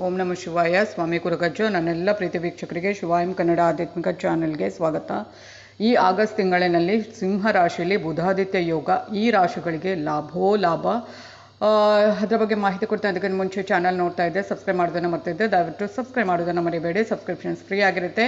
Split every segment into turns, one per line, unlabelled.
ಓಂ ನಮ ಶಿವಾಯ. ಸ್ವಾಮಿ ಕುರುಗಜ್ಜು. ನನ್ನೆಲ್ಲ ಪ್ರೀತಿ ವೀಕ್ಷಕರಿಗೆ ಶಿವಾಯಂ ಕನ್ನಡ ಆಧ್ಯಾತ್ಮಿಕ ಚಾನೆಲ್ಗೆ ಸ್ವಾಗತ. ಈ ಆಗಸ್ಟ್ ತಿಂಗಳಿನಲ್ಲಿ ಸಿಂಹ ರಾಶಿಯಲ್ಲಿ ಬುಧಾದಿತ್ಯ ಯೋಗ ಈ ರಾಶಿಗಳಿಗೆ ಲಾಭೋ ಲಾಭ. ಅದರ ಬಗ್ಗೆ ಮಾಹಿತಿ ಕೊಡ್ತಾ ಅದಕ್ಕೆ ಮುಂಚೆ ಚಾನಲ್ ನೋಡ್ತಾ ಇದ್ದೆ ಸಬ್ಸ್ಕ್ರೈಬ್ ಮಾಡೋದನ್ನು ಮರ್ತಿದ್ದೆ ದಯವಿಟ್ಟು ಸಬ್ಸ್ಕ್ರೈಬ್ ಮಾಡೋದನ್ನು ಮರಿಬೇಡಿ. ಸಬ್ಸ್ಕ್ರಿಪ್ಷನ್ಸ್ ಫ್ರೀ ಆಗಿರುತ್ತೆ.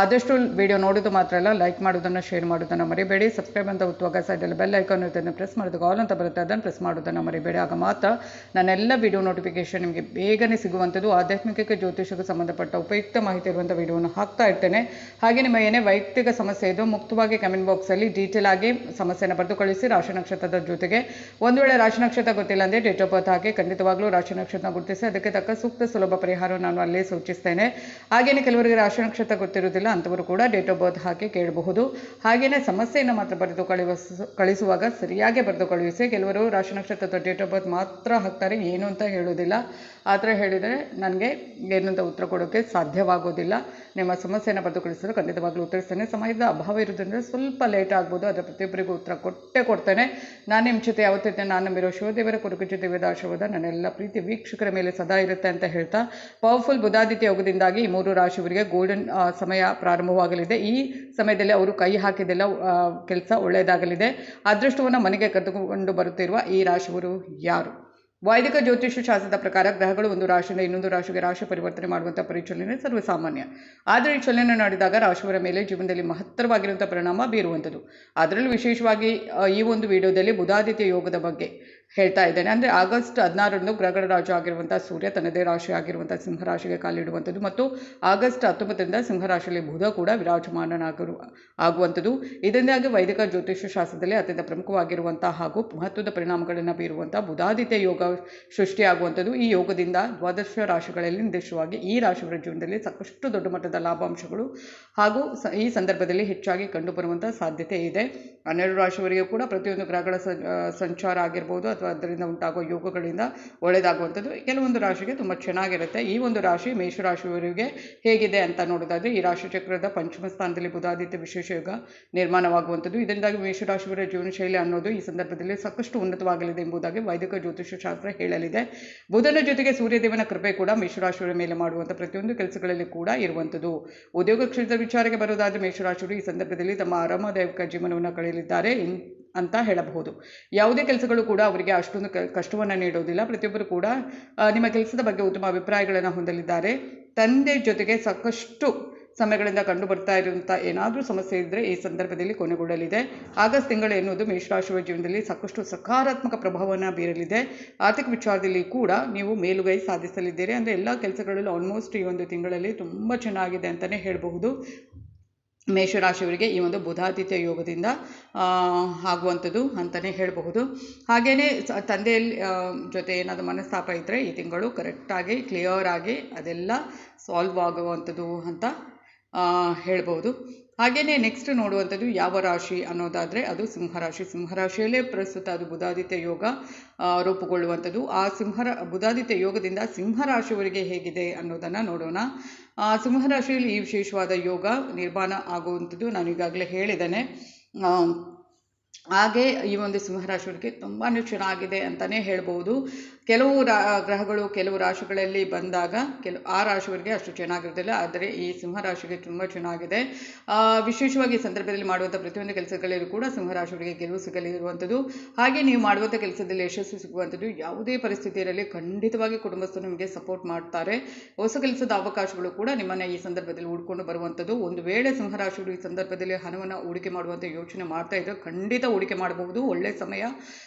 ಆದಷ್ಟು ವಿಡಿಯೋ ನೋಡೋದು ಮಾತ್ರ ಅಲ್ಲ ಲೈಕ್ ಮಾಡೋದನ್ನು ಶೇರ್ ಮಾಡೋದನ್ನು ಮರಿಬೇಡಿ. ಸಬ್ಸ್ಕ್ರೈಬ್ ಅಂತ ಒತ್ತುವಾಗ ಸೈಡಲ್ಲಿ ಬೆಲ್ ಐಕಾನ್ ಇರುತ್ತೆ ಪ್ರೆಸ್ ಮಾಡೋದು ಆಲ್ ಅಂತ ಬರುತ್ತೆ. ಅದನ್ನು ಪ್ರೆಸ್ ಮಾಡೋದನ್ನು ಮರಿಬೇಡಿ. ಆಗ ಮಾತ್ರ ನಾನೆಲ್ಲ ವಿಡಿಯೋ ನೋಟಿಫಿಕೇಶನ್ ನಿಮಗೆ ಬೇಗನೆ ಸಿಗುವಂಥದ್ದು ಆಧ್ಯಾತ್ಮಿಕಕ್ಕೆ ಜ್ಯೋತಿಷಕ್ಕೆ ಸಂಬಂಧಪಟ್ಟ ಉಪಯುಕ್ತ ಮಾಹಿತಿ ಇರುವಂಥ ವಿಡಿಯೋನ ಹಾಕ್ತಾ ಇರ್ತೇನೆ. ಹಾಗೆ ನಿಮ್ಮ ಏನೇ ವೈಯಕ್ತಿಕ ಸಮಸ್ಯೆ ಇದು ಮುಕ್ತವಾಗಿ ಕಮೆಂಟ್ ಬಾಕ್ಸಲ್ಲಿ ಡೀಟೇಲ್ ಆಗಿ ಸಮಸ್ಯೆನ ಬರೆದು ಕಳಿಸಿ ರಾಶಿ ನಕ್ಷತ್ರದ ಜೊತೆಗೆ. ಒಂದು ವೇಳೆ ರಾಶಿ ನಕ್ಷತ್ರ ಗೊತ್ತಿಲ್ಲ ಅಂದರೆ ಡೇಟ್ ಆಫ್ ಬರ್ತ್ ಹಾಗೆ ಖಂಡಿತವಾಗ್ಲೂ ರಾಶಿ ನಕ್ಷತ್ರ ಗುರುತಿಸಿ, ಅದಕ್ಕೆ ತಕ್ಕ ಸೂಕ್ತ ಸುಲಭ ಪರಿಹಾರ ನಾನು ಅಲ್ಲೇ ಸೂಚಿಸ್ತೇನೆ. ಹಾಗೆಯೇ ಕೆಲವರಿಗೆ ರಾಶಿ ನಕ್ಷತ್ರ ಗೊತ್ತಿರುವುದಿಲ್ಲ, ಅಂಥವರು ಕೂಡ ಡೇಟ್ ಆಫ್ ಬರ್ತ್ ಹಾಕಿ ಕೇಳಬಹುದು. ಹಾಗೆಯೇ ಸಮಸ್ಯೆಯನ್ನು ಮಾತ್ರ ಬರೆದು ಕಳುವ ಕಳಿಸುವಾಗ ಸರಿಯಾಗಿ ಬರೆದು ಕಳುಹಿಸಿ, ಕೆಲವರು ರಾಶಿ ನಕ್ಷತ್ರದ ಡೇಟ್ ಆಫ್ ಬರ್ತ್ ಮಾತ್ರ ಹಾಕ್ತಾರೆ, ಏನು ಅಂತ ಹೇಳೋದಿಲ್ಲ ಆ ಥರ ಹೇಳಿದರೆ ನನಗೆ ಏನಂತ ಉತ್ತರ ಕೊಡೋಕ್ಕೆ ಸಾಧ್ಯವಾಗೋದಿಲ್ಲ. ನಿಮ್ಮ ಸಮಸ್ಯೆಯನ್ನು ಬರೆದು ಕಳಿಸಿದ್ರೆ ಖಂಡಿತವಾಗ್ಲೂ ಉತ್ತರಿಸ್ತೇನೆ. ಸಮಯದ ಅಭಾವ ಇರೋದ್ರಿಂದ ಸ್ವಲ್ಪ ಲೇಟ್ ಆಗ್ಬೋದು ಅದರ ಪ್ರತಿಯೊಬ್ಬರಿಗೂ ಉತ್ತರ ಕೊಟ್ಟೇ ಕೊಡ್ತೇನೆ. ನಾನು ನಿಮ್ಮ ಜೊತೆ ಯಾವತ್ತಿದ್ದೆ, ನಾನು ನಂಬಿರೋ ಶಿವದೇವರ ಕುರುಕು ಜೊತೆ ಆಶೀರ್ವಾದ, ನನ್ನೆಲ್ಲ ಪ್ರೀತಿ ವೀಕ್ಷಕರ ಮೇಲೆ ಸದಾ ಇರುತ್ತೆ ಅಂತ ಹೇಳ್ತಾ ಪವರ್ಫುಲ್ ಬುಧಾದಿತ್ಯ ಯೋಗದಿಂದಾಗಿ ಈ ಮೂರು ರಾಶಿಯವರಿಗೆ ಗೋಲ್ಡನ್ ಸಮಯ ಪ್ರಾರಂಭವಾಗಲಿದೆ. ಈ ಸಮಯದಲ್ಲಿ ಅವರು ಕೈ ಹಾಕಿದೆಲ್ಲ ಕೆಲಸ ಒಳ್ಳೆಯದಾಗಲಿದೆ. ಅದೃಷ್ಟವನ್ನು ಮನೆಗೆ ಕರೆದುಕೊಂಡು ಬರುತ್ತಿರುವ ಈ ರಾಶಿಯವರು ಯಾರು? ವೈದಿಕ ಜ್ಯೋತಿಷ್ಯ ಶಾಸ್ತ್ರದ ಪ್ರಕಾರ ಗ್ರಹಗಳು ಒಂದು ರಾಶಿಯಿಂದ ಇನ್ನೊಂದು ರಾಶಿಗೆ ರಾಶಿ ಪರಿವರ್ತನೆ ಮಾಡುವಂಥ ಪರಿಚಲನೆ ಸರ್ವಸಾಮಾನ್ಯ. ಆದರೆ ಈ ಚಲನೆ ನಡೆದಾಗ ರಾಶಿಯವರ ಮೇಲೆ ಜೀವನದಲ್ಲಿ ಮಹತ್ತರವಾಗಿರುವಂಥ ಪರಿಣಾಮ ಬೀರುವಂಥದ್ದು. ಅದರಲ್ಲೂ ವಿಶೇಷವಾಗಿ ಈ ಒಂದು ವಿಡಿಯೋದಲ್ಲಿ ಬುಧಾದಿತ್ಯ ಯೋಗದ ಬಗ್ಗೆ. ಹೇಳ್ತಾ ಇದ್ದೇನೆ. ಅಂದರೆ ಆಗಸ್ಟ್ ಹದಿನಾರರಂದು ಗ್ರಹಗಳ ರಾಜ ಆಗಿರುವಂಥ ಸೂರ್ಯ ತನ್ನದೇ ರಾಶಿ ಆಗಿರುವಂಥ ಸಿಂಹರಾಶಿಗೆ ಕಾಲಿಡುವಂಥದ್ದು ಮತ್ತು ಆಗಸ್ಟ್ ಹತ್ತೊಂಬತ್ತರಿಂದ ಸಿಂಹರಾಶಿಯಲ್ಲಿ ಬುಧ ಕೂಡ ವಿರಾಜಮಾನನಾಗಿರು, ಆಗುವಂಥದ್ದು. ಇದರಿಂದಾಗಿ ವೈದಿಕ ಜ್ಯೋತಿಷ್ಯ ಶಾಸ್ತ್ರದಲ್ಲಿ ಅತ್ಯಂತ ಪ್ರಮುಖವಾಗಿರುವಂಥ ಹಾಗೂ ಮಹತ್ವದ ಪರಿಣಾಮಗಳನ್ನು ಬೀರುವಂಥ ಬುಧಾದಿತ್ಯ ಯೋಗ ಸೃಷ್ಟಿಯಾಗುವಂಥದ್ದು ಈ ಯೋಗದಿಂದ ದ್ವಾದಶ ರಾಶಿಗಳಲ್ಲಿ ನಿರ್ದಿಷ್ಟವಾಗಿ ಈ ರಾಶಿಗಳ ಜೀವನದಲ್ಲಿ ಸಾಕಷ್ಟು ದೊಡ್ಡ ಮಟ್ಟದ ಲಾಭಾಂಶಗಳು ಹಾಗೂ ಈ ಸಂದರ್ಭದಲ್ಲಿ ಹೆಚ್ಚಾಗಿ ಕಂಡುಬರುವಂಥ ಸಾಧ್ಯತೆ ಇದೆ. ಹನ್ನೆರಡು ರಾಶಿಯವರಿಗೆ ಕೂಡ ಪ್ರತಿಯೊಂದು ಗ್ರಹಗಳ ಸಂಚಾರ ಆಗಿರ್ಬೋದು ಅಥವಾ ಅದರಿಂದ ಉಂಟಾಗುವ ಯೋಗಗಳಿಂದ ಒಳ್ಳೆಯದಾಗುವಂಥದ್ದು. ಕೆಲವೊಂದು ರಾಶಿಗೆ ತುಂಬ ಚೆನ್ನಾಗಿರುತ್ತೆ. ಈ ಒಂದು ರಾಶಿ ಮೇಷರಾಶಿಯವರಿಗೆ ಹೇಗಿದೆ ಅಂತ ನೋಡೋದಾದರೆ, ಈ ರಾಶಿ ಚಕ್ರದ ಪಂಚಮ ಸ್ಥಾನದಲ್ಲಿ ಬುಧಾದಿತ್ಯ ವಿಶೇಷ ಯೋಗ ನಿರ್ಮಾಣವಾಗುವಂಥದ್ದು. ಇದರಿಂದಾಗಿ ಮೇಷರಾಶಿಯವರ ಜೀವನ ಶೈಲಿ ಅನ್ನೋದು ಈ ಸಂದರ್ಭದಲ್ಲಿ ಸಾಕಷ್ಟು ಉನ್ನತವಾಗಲಿದೆ ಎಂಬುದಾಗಿ ವೈದಿಕ ಜ್ಯೋತಿಷ್ಯ ಶಾಸ್ತ್ರ ಹೇಳಲಿದೆ. ಬುಧನ ಜೊತೆಗೆ ಸೂರ್ಯದೇವನ ಕೃಪೆ ಕೂಡ ಮೇಷರಾಶಿಯವರ ಮೇಲೆ ಮಾಡುವಂಥ ಪ್ರತಿಯೊಂದು ಕೆಲಸಗಳಲ್ಲಿ ಕೂಡ ಇರುವಂಥದ್ದು. ಉದ್ಯೋಗ ಕ್ಷೇತ್ರದ ವಿಚಾರಕ್ಕೆ ಬರೋದಾದರೆ, ಮೇಷರಾಶಿಯವರು ಈ ಸಂದರ್ಭದಲ್ಲಿ ತಮ್ಮ ಆರಾಮದಾಯಕ ಜೀವನವನ್ನು ಕಳೆಯಲಿದ್ದಾರೆ. ಅಂತ ಹೇಳಬಹುದು. ಯಾವುದೇ ಕೆಲಸಗಳು ಕೂಡ ಅವರಿಗೆ ಅಷ್ಟೊಂದು ಕಷ್ಟವನ್ನು ನೀಡೋದಿಲ್ಲ. ಪ್ರತಿಯೊಬ್ಬರು ಕೂಡ ನಿಮ್ಮ ಕೆಲಸದ ಬಗ್ಗೆ ಉತ್ತಮ ಅಭಿಪ್ರಾಯಗಳನ್ನು ಹೊಂದಲಿದ್ದಾರೆ. ತಂದೆ ಜೊತೆಗೆ ಸಾಕಷ್ಟು ಸಮಯಗಳಿಂದ ಕಂಡು ಬರ್ತಾ ಇರುವಂಥ ಏನಾದರೂ ಸಮಸ್ಯೆ ಇದ್ದರೆ ಈ ಸಂದರ್ಭದಲ್ಲಿ ಕೊನೆಗೊಳ್ಳಲಿದೆ. ಆಗಸ್ಟ್ ತಿಂಗಳು ಎನ್ನುವುದು ಮೇಷರಾಶಿಯ ಜೀವನದಲ್ಲಿ ಸಾಕಷ್ಟು ಸಕಾರಾತ್ಮಕ ಪ್ರಭಾವವನ್ನು ಬೀರಲಿದೆ. ಆರ್ಥಿಕ ವಿಚಾರದಲ್ಲಿ ಕೂಡ ನೀವು ಮೇಲುಗೈ ಸಾಧಿಸಲಿದ್ದೀರಿ. ಅಂದರೆ ಎಲ್ಲ ಕೆಲಸಗಳಲ್ಲೂ ಆಲ್ಮೋಸ್ಟ್ ಈ ಒಂದು ತಿಂಗಳಲ್ಲಿ ತುಂಬ ಚೆನ್ನಾಗಿದೆ ಅಂತಲೇ ಹೇಳಬಹುದು. ಮೇಷರಾಶಿಯವರಿಗೆ ಈ ಒಂದು ಬುಧಾದಿತ್ಯ ಯೋಗದಿಂದ ಆಗುವಂಥದ್ದು ಅಂತಲೇ ಹೇಳಬಹುದು. ಹಾಗೆಯೇ ತಂದೆಯಲ್ಲಿ ಜೊತೆ ಏನಾದರೂ ಮನಸ್ತಾಪ ಇದ್ದರೆ ಈ ತಿಂಗಳು ಕರೆಕ್ಟಾಗಿ ಕ್ಲಿಯರ್ ಆಗಿ ಅದೆಲ್ಲ ಸಾಲ್ವ್ ಆಗುವಂಥದ್ದು ಅಂತ ಹೇಳ್ಬೋದು ಹಾಗೆಯೇ ನೆಕ್ಸ್ಟ್ ನೋಡುವಂಥದ್ದು ಯಾವ ರಾಶಿ ಅನ್ನೋದಾದರೆ ಅದು ಸಿಂಹರಾಶಿ ಸಿಂಹರಾಶಿಯಲ್ಲೇ ಪ್ರಸ್ತುತ ಅದು ಬುಧಾದಿತ್ಯ ಯೋಗ ರೂಪುಗೊಳ್ಳುವಂಥದ್ದು. ಆ ಸಿಂಹರ ಬುಧಾದಿತ್ಯ ಯೋಗದಿಂದ ಸಿಂಹರಾಶಿಯವರಿಗೆ ಹೇಗಿದೆ ಅನ್ನೋದನ್ನು ನೋಡೋಣ. ಆ, ಸಿಂಹರಾಶಿಯಲ್ಲಿ ಈ ವಿಶೇಷವಾದ ಯೋಗ ನಿರ್ಮಾಣ ಆಗುವಂಥದ್ದು ನಾನು ಈಗಾಗಲೇ ಹೇಳಿದ್ದೇನೆ. ಹಾಗೆ ಈ ಒಂದು ಸಿಂಹರಾಶಿಯವರಿಗೆ ತುಂಬಾ ಚೆನ್ನಾಗಿದೆ ಅಂತಲೇ ಹೇಳ್ಬೋದು. ಕೆಲವು ರಾ, ಗ್ರಹಗಳು ಕೆಲವು ರಾಶಿಗಳಲ್ಲಿ ಬಂದಾಗ ಕೆಲವು ಆ ರಾಶಿಯವರಿಗೆ ಅಷ್ಟು ಚೆನ್ನಾಗಿರೋದಿಲ್ಲ ಆದರೆ ಈ ಸಿಂಹರಾಶಿಗೆ ತುಂಬ ಚೆನ್ನಾಗಿದೆ. ವಿಶೇಷವಾಗಿ ಸಂದರ್ಭದಲ್ಲಿ ಮಾಡುವಂಥ ಪ್ರತಿಯೊಂದು ಕೆಲಸಗಳಲ್ಲೂ ಕೂಡ ಸಿಂಹರಾಶಿಯವರಿಗೆ ಗೆಲುವು ಸಿಗಲಿರುವಂಥದ್ದು. ಹಾಗೆ ನೀವು ಮಾಡುವಂಥ ಕೆಲಸದಲ್ಲಿ ಯಶಸ್ಸು ಸಿಗುವಂಥದ್ದು ಯಾವುದೇ ಪರಿಸ್ಥಿತಿಯಲ್ಲಿ ಖಂಡಿತವಾಗಿ ಕುಟುಂಬಸ್ಥರು ನಿಮಗೆ ಸಪೋರ್ಟ್ ಮಾಡ್ತಾರೆ. ಹೊಸ ಕೆಲಸದ ಅವಕಾಶಗಳು ಕೂಡ ನಿಮ್ಮನ್ನು ಈ ಸಂದರ್ಭದಲ್ಲಿ ಹುಡ್ಕೊಂಡು ಬರುವಂಥದ್ದು. ಒಂದು ವೇಳೆ ಸಿಂಹರಾಶಿಗಳು ಈ ಸಂದರ್ಭದಲ್ಲಿ ಹಣವನ್ನು ಹೂಡಿಕೆ ಮಾಡುವಂಥ ಯೋಚನೆ ಮಾಡ್ತಾ ಇದ್ದರೆ ಖಂಡಿತ ಹೂಡಿಕೆ ಮಾಡಬಹುದು. ಒಳ್ಳೆಯ ಸಮಯ.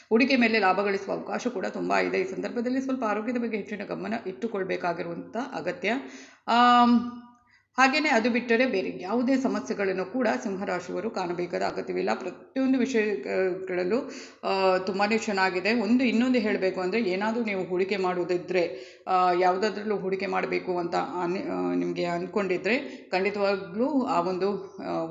ಹೂಡಿಕೆ ಮೇಲೆ ಲಾಭ ಗಳಿಸುವ ಅವಕಾಶ ಕೂಡ ತುಂಬ ಇದೆ. ಈ ಸಂದರ್ಭದಲ್ಲಿ ಸ್ವಲ್ಪ ಆರೋಗ್ಯದ ಬಗ್ಗೆ ಹೆಚ್ಚಿನ ಗಮನ ಇಟ್ಟುಕೊಳ್ಬೇಕಾಗಿರುವಂಥ ಅಗತ್ಯ. ಹಾಗೆಯೇ ಅದು ಬಿಟ್ಟರೆ ಬೇರೆ ಯಾವುದೇ ಸಮಸ್ಯೆಗಳನ್ನು ಕೂಡ ಸಿಂಹರಾಶಿಯವರು ಕಾಣಬೇಕಾದ ಅಗತ್ಯವಿಲ್ಲ. ಪ್ರತಿಯೊಂದು ವಿಷಯಗಳಲ್ಲೂ ತುಂಬಾ ಚೆನ್ನಾಗಿದೆ. ಒಂದು ಇನ್ನೊಂದು ಹೇಳಬೇಕು ಅಂದರೆ ಏನಾದರೂ ನೀವು ಹೂಡಿಕೆ ಮಾಡುವುದಿದ್ದರೆ ಯಾವುದಾದ್ರಲ್ಲೂ ಹೂಡಿಕೆ ಮಾಡಬೇಕು ಅಂತ ನಿಮಗೆ ಅಂದ್ಕೊಂಡಿದ್ರೆ ಖಂಡಿತವಾಗ್ಲೂ ಆ ಒಂದು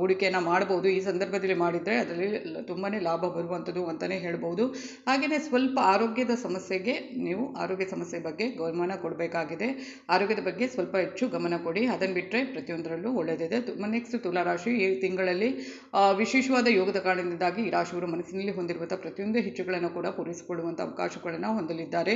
ಹೂಡಿಕೆಯನ್ನು ಮಾಡ್ಬೋದು ಈ ಸಂದರ್ಭದಲ್ಲಿ ಮಾಡಿದರೆ ಅದರಲ್ಲಿ ತುಂಬಾ ಲಾಭ ಬರುವಂಥದ್ದು ಅಂತಲೇ ಹೇಳ್ಬೋದು ಹಾಗೆಯೇ ಸ್ವಲ್ಪ ಆರೋಗ್ಯದ ಸಮಸ್ಯೆಗೆ ನೀವು ಆರೋಗ್ಯ ಸಮಸ್ಯೆ ಬಗ್ಗೆ ಗಮನ ಕೊಡಬೇಕಾಗಿದೆ. ಆರೋಗ್ಯದ ಬಗ್ಗೆ ಸ್ವಲ್ಪ ಹೆಚ್ಚು ಗಮನ ಕೊಡಿ. ಅದನ್ನು ಬಿಟ್ಟರೆ ಪ್ರತಿಯೊಂದರಲ್ಲೂ ಒಳ್ಳೆಯದಿದೆ. ನೆಕ್ಸ್ಟ್ ತುಲಾರಾಶಿ ಈ ತಿಂಗಳಲ್ಲಿ ವಿಶೇಷವಾದ ಯೋಗದ ಕಾರಣದಿಂದಾಗಿ ಈ ರಾಶಿಯವರು ಮನಸ್ಸಿನಲ್ಲಿ ಹೊಂದಿರುವಂಥ ಪ್ರತಿಯೊಂದು ಹೆಚ್ಚುಗಳನ್ನು ಕೂಡ ಪೂರೈಸಿಕೊಳ್ಳುವಂಥ ಅವಕಾಶಗಳನ್ನು ಹೊಂದಲಿದ್ದಾರೆ.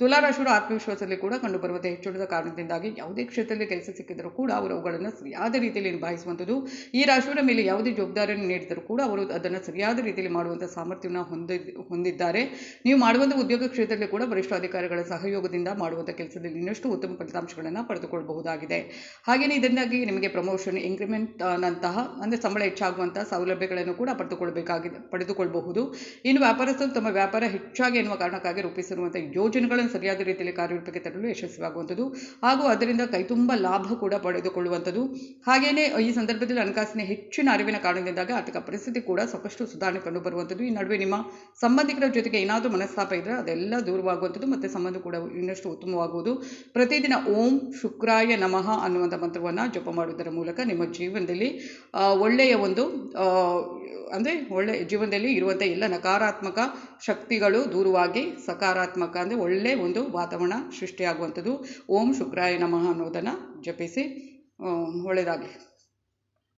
ತುಲಾರಾಶಿಯವರು ಆತ್ಮವಿಶ್ವಾಸದಲ್ಲಿ ಕೂಡ ಕಂಡುಬರುವಂಥ ಹೆಚ್ಚಳದ ಕಾರಣದಿಂದಾಗಿ ಯಾವುದೇ ಕ್ಷೇತ್ರದಲ್ಲಿ ಕೆಲಸ ಸಿಕ್ಕಿದರೂ ಕೂಡ ಅವರು ಅವುಗಳನ್ನು ಸರಿಯಾದ ರೀತಿಯಲ್ಲಿ ನಿಭಾಯಿಸುವಂಥದ್ದು. ಈ ರಾಶಿಯವರ ಮೇಲೆ ಯಾವುದೇ ಜವಾಬ್ದಾರಿಯನ್ನು ನೀಡಿದರೂ ಕೂಡ ಅವರು ಅದನ್ನು ಸರಿಯಾದ ರೀತಿಯಲ್ಲಿ ಮಾಡುವಂಥ ಸಾಮರ್ಥ್ಯವನ್ನು ಹೊಂದಿ, ಹೊಂದಿದ್ದಾರೆ. ನೀವು ಮಾಡುವಂಥ ಉದ್ಯೋಗ ಕ್ಷೇತ್ರದಲ್ಲಿ ಕೂಡ ವರಿಷ್ಠ ಅಧಿಕಾರಿಗಳ ಸಹಯೋಗದಿಂದ ಮಾಡುವಂಥ ಕೆಲಸದಲ್ಲಿ ಇನ್ನಷ್ಟು ಉತ್ತಮ ಫಲಿತಾಂಶಗಳನ್ನು ಪಡೆದುಕೊಳ್ಳಬಹುದಾಗಿದೆ. ಹಾಗೆಯೇ ಇದರಿಂದಾಗಿ ನಿಮಗೆ ಪ್ರಮೋಷನ್ ಇಂಕ್ರಿಮೆಂಟ್ ನಂತಹ, ಅಂದರೆ ಸಂಬಳ ಹೆಚ್ಚಾಗುವಂತಹ ಸೌಲಭ್ಯಗಳನ್ನು ಕೂಡ ಪಡೆದುಕೊಳ್ಳಬೇಕಾಗಿದೆ ಪಡೆದುಕೊಳ್ಳಬಹುದು ಇನ್ನು ವ್ಯಾಪಾರಸ್ಥರು ತಮ್ಮ ವ್ಯಾಪಾರ ಹೆಚ್ಚಾಗಿ ಎನ್ನುವ ಕಾರಣಕ್ಕಾಗಿ ರೂಪಿಸಿರುವಂಥ ಯೋಜನೆಗಳನ್ನು ಸರಿಯಾದ ರೀತಿಯಲ್ಲಿ ಕಾರ್ಯರೂಪಕ್ಕೆ ತರಲು ಯಶಸ್ವಿಯಾಗುವಂಥದ್ದು. ಹಾಗೂ ಅದರಿಂದ ಕೈತುಂಬ ಲಾಭ ಕೂಡ ಪಡೆದುಕೊಳ್ಳುವಂಥದ್ದು. ಹಾಗೆಯೇ ಈ ಸಂದರ್ಭದಲ್ಲಿ ಹಣಕಾಸಿನ ಹೆಚ್ಚಿನ ಅರಿವಿನ ಕಾರಣದಿಂದಾಗಿ ಆರ್ಥಿಕ ಪರಿಸ್ಥಿತಿ ಕೂಡ ಸಾಕಷ್ಟು ಸುಧಾರಣೆ ಕಂಡು ಬರುವಂಥದ್ದು ಈ ನಡುವೆ ನಿಮ್ಮ ಸಂಬಂಧಿಕರ ಜೊತೆಗೆ ಏನಾದರೂ ಮನಸ್ತಾಪ ಇದ್ದರೆ ಅದೆಲ್ಲ ದೂರವಾಗುವಂಥದ್ದು ಮತ್ತು ಸಂಬಂಧ ಕೂಡ ಇನ್ನಷ್ಟು ಉತ್ತಮವಾಗುವುದು. ಪ್ರತಿದಿನ ಓಂ ಶುಕ್ರಾಯ ನಮಃ ಅನ್ನುವಂಥ ಮಂತ್ರವನ್ನು ಜಪ ಮಾಡುವುದರ ಮೂಲಕ ನಿಮ್ಮ ಜೀವನದಲ್ಲಿ ಒಳ್ಳೆಯ ಒಂದು ಅಂದರೆ ಒಳ್ಳೆ ಜೀವನದಲ್ಲಿ ಇರುವಂಥ ಎಲ್ಲ ನಕಾರಾತ್ಮಕ ಶಕ್ತಿಗಳು ದೂರವಾಗಿ ಸಕಾರಾತ್ಮಕ ಅಂದರೆ ಒಳ್ಳೆಯ ಒಂದು ವಾತಾವರಣ ಸೃಷ್ಟಿಯಾಗುವಂಥದ್ದು. ಓಂ ಶುಕ್ರಾಯ ನಮಃ ಅನ್ನೋದನ್ನು ಜಪಿಸಿ ಒಳ್ಳೆಯದಾಗಲಿ